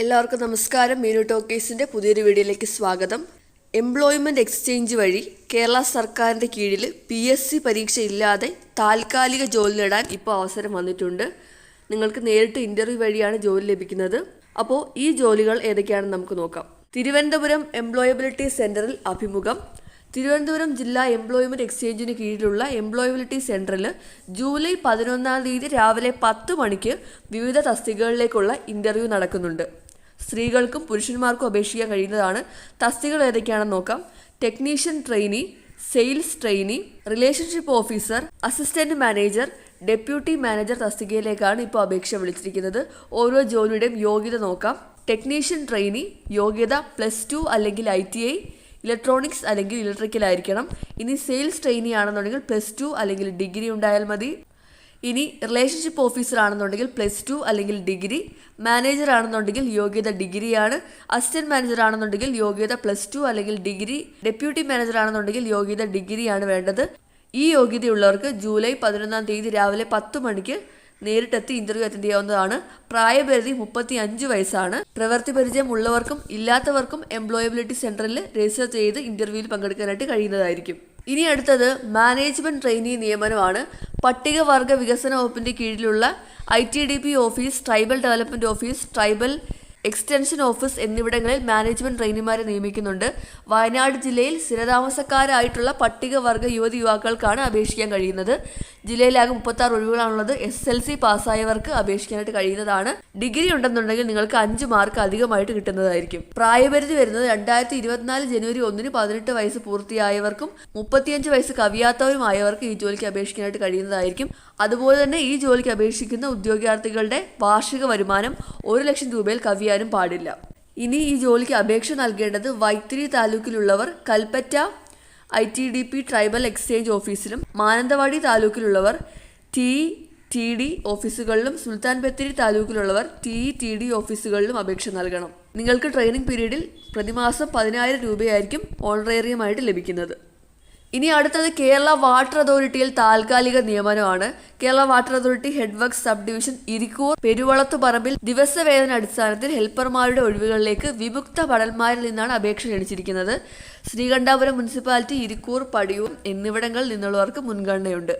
എല്ലാവർക്കും നമസ്കാരം. മീനു ടോക്കേസിന്റെ പുതിയൊരു വീഡിയോയിലേക്ക് സ്വാഗതം. എംപ്ലോയ്മെന്റ് എക്സ്ചേഞ്ച് വഴി കേരള സർക്കാരിന്റെ കീഴിൽ പി എസ് സി പരീക്ഷ ഇല്ലാതെ താൽക്കാലിക ജോലി നേടാൻ ഇപ്പോൾ അവസരം വന്നിട്ടുണ്ട്. നിങ്ങൾക്ക് നേരിട്ട് ഇന്റർവ്യൂ വഴിയാണ് ജോലി ലഭിക്കുന്നത്. അപ്പോൾ ഈ ജോലികൾ ഏതൊക്കെയാണെന്ന് നമുക്ക് നോക്കാം. തിരുവനന്തപുരം എംപ്ലോയബിലിറ്റി സെന്ററിൽ അഭിമുഖം. തിരുവനന്തപുരം ജില്ലാ എംപ്ലോയ്മെന്റ് എക്സ്ചേഞ്ചിന് കീഴിലുള്ള എംപ്ലോയബിലിറ്റി സെന്ററിൽ ജൂലൈ പതിനൊന്നാം തീയതി രാവിലെ പത്ത് മണിക്ക് വിവിധ തസ്തികകളിലേക്കുള്ള ഇന്റർവ്യൂ നടക്കുന്നുണ്ട്. സ്ത്രീകൾക്കും പുരുഷന്മാർക്കും അപേക്ഷിക്കാൻ കഴിയുന്നതാണ്. തസ്തികൾ ഏതൊക്കെയാണെന്ന് നോക്കാം. Technician trainee sales trainee relationship officer assistant manager deputy manager തസ്തികയിലേക്കാണ് ഇപ്പോൾ അപേക്ഷ വിളിച്ചിരിക്കുന്നത്. ഓരോ ജോലിയുടെയും യോഗ്യത നോക്കാം. ടെക്നീഷ്യൻ ട്രെയിനി യോഗ്യത പ്ലസ് ടു അല്ലെങ്കിൽ ഐ ടി ഐ ഇലക്ട്രോണിക്സ് അല്ലെങ്കിൽ ഇലക്ട്രിക്കൽ ആയിരിക്കണം. ഇനി സെയിൽസ് ട്രെയിനി ആണെന്നുണ്ടെങ്കിൽ പ്ലസ് ടു അല്ലെങ്കിൽ ഡിഗ്രി ഉണ്ടായാൽ മതി. ഇനി റിലേഷൻഷിപ്പ് ഓഫീസർ ആണെന്നുണ്ടെങ്കിൽ പ്ലസ് ടു അല്ലെങ്കിൽ ഡിഗ്രി മാനേജർ ആണെന്നുണ്ടെങ്കിൽ യോഗ്യത ഡിഗ്രിയാണ് അസിസ്റ്റന്റ് മാനേജർ ആണെന്നുണ്ടെങ്കിൽ യോഗ്യത പ്ലസ് ടു അല്ലെങ്കിൽ ഡിഗ്രി ഡെപ്യൂട്ടി മാനേജർ ആണെന്നുണ്ടെങ്കിൽ യോഗ്യത ഡിഗ്രിയാണ് വേണ്ടത്. ഈ യോഗ്യതയുള്ളവർക്ക് ജൂലൈ പതിനൊന്നാം തീയതി രാവിലെ പത്ത് മണിക്ക് നേരിട്ടെത്തി ഇന്റർവ്യൂ അറ്റൻഡ് ചെയ്യാവുന്നതാണ്. പ്രായപരിധി മുപ്പത്തി അഞ്ച് വയസ്സാണ്. പ്രവൃത്തി പരിചയം ഉള്ളവർക്കും ഇല്ലാത്തവർക്കും എംപ്ലോയബിലിറ്റി സെന്ററിൽ രജിസ്റ്റർ ചെയ്ത് ഇന്റർവ്യൂവിൽ പങ്കെടുക്കാനായിട്ട് കഴിയുന്നതായിരിക്കും. ഇനി അടുത്തത് മാനേജ്മെന്റ് ട്രെയിനി നിയമനമാണ്. പട്ടികവർഗ വികസന വകുപ്പിന്റെ കീഴിലുള്ള I T D P office tribal development office tribal extension office എന്നിവിടങ്ങളിൽ മാനേജ്മെന്റ് ട്രെയിനിമാരെ നിയമിക്കുന്നുണ്ട്. വയനാട് ജില്ലയിൽ സ്ഥിരതാമസക്കാരായിട്ടുള്ള പട്ടികവർഗ യുവതി യുവാക്കൾക്കാണ് അപേക്ഷിക്കാൻ കഴിയുന്നത്. ജില്ലയിലാകെ മുപ്പത്താറ് ഒഴിവുകളാണുള്ളത്. എസ് എൽ സി പാസ്സായവർക്ക് അപേക്ഷിക്കാനായിട്ട് കഴിയുന്നതാണ്. ഡിഗ്രി ഉണ്ടെന്നുണ്ടെങ്കിൽ നിങ്ങൾക്ക് അഞ്ച് മാർക്ക് അധികമായിട്ട് കിട്ടുന്നതായിരിക്കും. പ്രായപരിധി വരുന്നത് രണ്ടായിരത്തി ഇരുപത്തിനാല് ജനുവരി ഒന്നിന് പതിനെട്ട് വയസ്സ് പൂർത്തിയായവർക്കും മുപ്പത്തിയഞ്ച് വയസ്സ് കവിയാത്തവരുമായവർക്ക് ഈ ജോലിക്ക് അപേക്ഷിക്കാനായിട്ട് കഴിയുന്നതായിരിക്കും. അതുപോലെ തന്നെ ഈ ജോലിക്ക് അപേക്ഷിക്കുന്ന ഉദ്യോഗാർത്ഥികളുടെ വാർഷിക വരുമാനം ഒരു ലക്ഷം രൂപയിൽ കവിയാനും പാടില്ല. ഇനി ഈ ജോലിക്ക് അപേക്ഷ നൽകേണ്ടത് Vythiri താലൂക്കിലുള്ളവർ Kalpetta I T D P tribal exchange ഓഫീസിലും മാനന്തവാടി താലൂക്കിലുള്ളവർ ടി ടി ഡി ഓഫീസുകളിലും സുൽത്താൻ ബത്തേരി താലൂക്കിലുള്ളവർ ടി ടി ഡി ഓഫീസുകളിലും അപേക്ഷ നൽകണം. നിങ്ങൾക്ക് ട്രെയിനിങ് പീരീഡിൽ പ്രതിമാസം പതിനായിരം രൂപയായിരിക്കും ഓൺറേറിയമായിട്ട് ലഭിക്കുന്നത്. ഇനി അടുത്തത് കേരള വാട്ടർ അതോറിറ്റിയിൽ താൽക്കാലിക നിയമനമാണ്. Kerala water authority head work sub division Irikkur പെരുവളത്തുപറമ്പിൽ ദിവസവേതന അടിസ്ഥാനത്തിൽ ഹെൽപ്പർമാരുടെ ഒഴിവുകളിലേക്ക് വിമുക്ത ഭടന്മാരിൽ നിന്നാണ് അപേക്ഷ ക്ഷണിച്ചിരിക്കുന്നത്. ശ്രീകണ്ഠാപുരം മുനിസിപ്പാലിറ്റി ഇരിക്കൂർ പടിയൂർ എന്നിവിടങ്ങളിൽ നിന്നുള്ളവർക്ക് മുൻഗണനയുണ്ട്.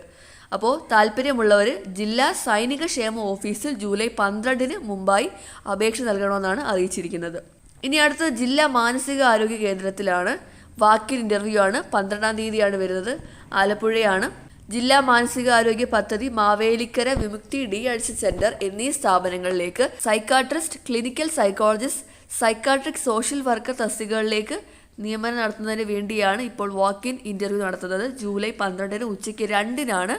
അപ്പോൾ താല്പര്യമുള്ളവർ ജില്ലാ സൈനിക ക്ഷേമ ഓഫീസിൽ ജൂലൈ പന്ത്രണ്ടിന് മുമ്പായി അപേക്ഷ നൽകണമെന്നാണ് അറിയിച്ചിരിക്കുന്നത്. ഇനി അടുത്തത് ജില്ലാ മാനസിക ആരോഗ്യ കേന്ദ്രത്തിലാണ്. വാക്കിൻ ഇന്റർവ്യൂ ആണ്. പന്ത്രണ്ടാം തീയതിയാണ് വരുന്നത്. ആലപ്പുഴയാണ്. ജില്ലാ മാനസികാരോഗ്യ പദ്ധതി മാവേലിക്കര വിമുക്തി ഡി സെന്റർ എന്നീ സ്ഥാപനങ്ങളിലേക്ക് psychiatrist clinical psychologist psychiatric social worker തസ്തികകളിലേക്ക് നിയമനം നടത്തുന്നതിന് വേണ്ടിയാണ് ഇപ്പോൾ വാക്ക് ഇൻ ഇന്റർവ്യൂ നടത്തുന്നത്. ജൂലൈ പന്ത്രണ്ടിന് ഉച്ചയ്ക്ക് രണ്ടിനാണ്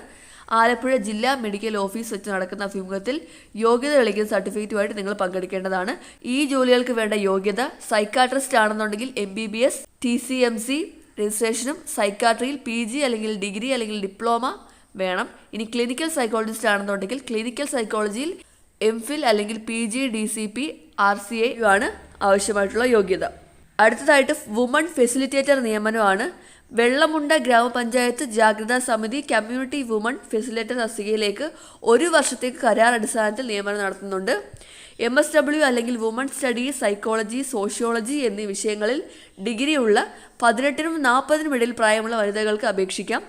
ആലപ്പുഴ ജില്ലാ മെഡിക്കൽ ഓഫീസ് വെച്ച് നടക്കുന്ന അഭിമുഖത്തിൽ യോഗ്യത തെളിയിക്കുന്ന സർട്ടിഫിക്കറ്റുമായിട്ട് നിങ്ങൾ പങ്കെടുക്കേണ്ടതാണ്. ഈ ജോലികൾക്ക് വേണ്ട യോഗ്യത സൈക്കാട്രിസ്റ്റ് ആണെന്നുണ്ടെങ്കിൽ M B B S T C M C രജിസ്ട്രേഷനും സൈക്കാട്രിയിൽ പി ജി അല്ലെങ്കിൽ ഡിഗ്രി അല്ലെങ്കിൽ ഡിപ്ലോമ വേണം. ഇനി ക്ലിനിക്കൽ സൈക്കോളജിസ്റ്റ് ആണെന്നുണ്ടെങ്കിൽ ക്ലിനിക്കൽ സൈക്കോളജിയിൽ എം ഫിൽ അല്ലെങ്കിൽ P G D C P R C I ആണ് ആവശ്യമായിട്ടുള്ള യോഗ്യത. അടുത്തതായിട്ട് വുമൺ ഫെസിലിറ്റേറ്റർ നിയമനമാണ് വെള്ളമുണ്ട ഗ്രാമപഞ്ചായത്ത് ജാഗ്രതാ സമിതി കമ്മ്യൂണിറ്റി വുമൺ ഫെസിലേറ്റർ തസ്തികയിലേക്ക് ഒരു വർഷത്തേക്ക് കരാർ അടിസ്ഥാനത്തിൽ നിയമനം നടത്തുന്നുണ്ട്. എം എസ് ഡബ്ല്യു അല്ലെങ്കിൽ വുമൺ സ്റ്റഡി സൈക്കോളജി സോഷ്യോളജി എന്നീ വിഷയങ്ങളിൽ ഡിഗ്രിയുള്ള പതിനെട്ടിനും നാൽപ്പതിനും ഇടയിൽ പ്രായമുള്ള വനിതകൾക്ക് അപേക്ഷിക്കാം.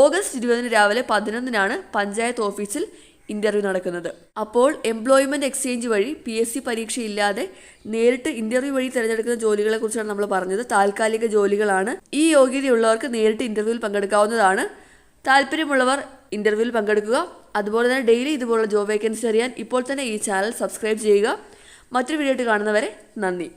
ഓഗസ്റ്റ് ഇരുപതിന് രാവിലെ പതിനൊന്നിനാണ് പഞ്ചായത്ത് ഓഫീസിൽ ഇന്റർവ്യൂ നടക്കുന്നത്. അപ്പോൾ എംപ്ലോയ്മെന്റ് എക്സ്ചേഞ്ച് വഴി പി എസ് സി പരീക്ഷ ഇല്ലാതെ നേരിട്ട് ഇന്റർവ്യൂ വഴി തിരഞ്ഞെടുക്കുന്ന ജോലികളെ കുറിച്ചാണ് നമ്മൾ പറഞ്ഞത്. താൽക്കാലിക ജോലികളാണ്. ഈ യോഗ്യതയുള്ളവർക്ക് നേരിട്ട് ഇന്റർവ്യൂവിൽ പങ്കെടുക്കാവുന്നതാണ്. താല്പര്യമുള്ളവർ ഇന്റർവ്യൂവിൽ പങ്കെടുക്കുക. അതുപോലെ തന്നെ ഡെയിലി ഇതുപോലുള്ള ജോബ് വേക്കൻസി അറിയാൻ ഇപ്പോൾ തന്നെ ഈ ചാനൽ സബ്സ്ക്രൈബ് ചെയ്യുക. മറ്റൊരു വീഡിയോ ആയിട്ട് കാണുന്നവരെ നന്ദി.